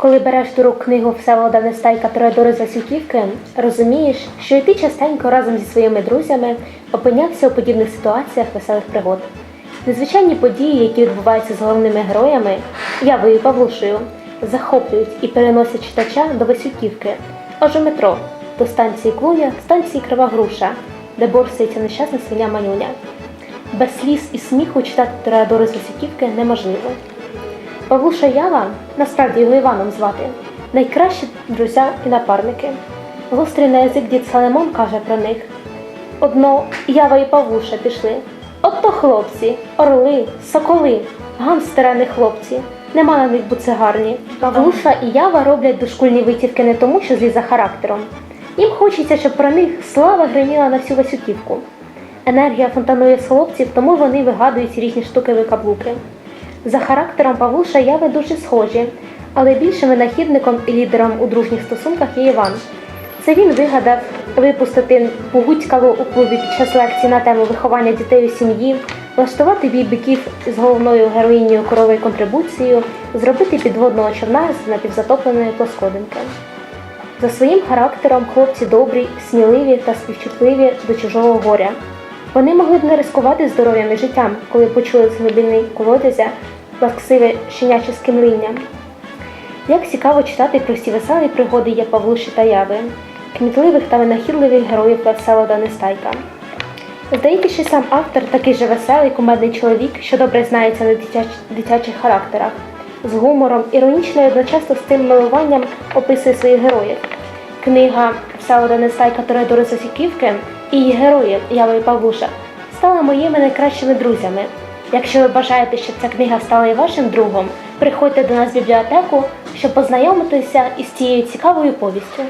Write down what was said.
Коли береш до рук книгу Всеволода Нестайка Теодори з Васюківки, розумієш, що і ти частенько разом зі своїми друзями опинявся у подібних ситуаціях веселих пригод. Незвичайні події, які відбуваються з головними героями, Явою і Павлушею, захоплюють і переносять читача до Васюківки, аж у метро, до станції Клуня, станції Крива Груша, де борсається нещасна свиня Манюня. Без сліз і сміху читати Теодори з Васюківки неможливо. Павлуша Ява, насправді його Іваном звати, найкращі друзі і напарники. Гострий на язик дід Салемон каже про них: Одно Ява і Павлуша пішли. Ото хлопці, орли, соколи, гамстерени хлопці. Нема на них буцегарні. Павлуша і Ява роблять дошкульні витівки не тому, що злі за характером. Їм хочеться, щоб про них слава гриміла на всю Васюківку. Енергія фонтанує з хлопців, тому вони вигадують різні штуки викаблуки. За характером Павлуша і Яви дуже схожі, але більшим винахідником і лідером у дружніх стосунках є Іван. Це він вигадав випустити Пугуцькало у клубі під час лекції на тему виховання дітей у сім'ї, влаштувати бій биків з головною героїнею коровою контрибуцією, зробити підводного човна з напівзатопленої плоскодинки. За своїм характером хлопці добрі, сміливі та співчутливі до чужого горя. Вони могли б не ризикувати здоров'ям і життям, коли почули з глибини колодязя плаксиве щеняче скимління. Як цікаво читати про всі веселі пригоди є Павлуші та Яви, кмітливих та винахідливих героїв Веселода Нестайка. Здається, що сам автор такий же веселий кумедний чоловік, що добре знається на дитяч... дитячих характерах, з гумором, іронічно і одночасно з тим милуванням описує своїх героїв. Книга Всеволода Нестайка Торедори Сосіківки і її герої Ява і Павлуша стали моїми найкращими друзями. Якщо ви бажаєте, щоб ця книга стала і вашим другом, приходьте до нас в бібліотеку, щоб познайомитися із цією цікавою повістю.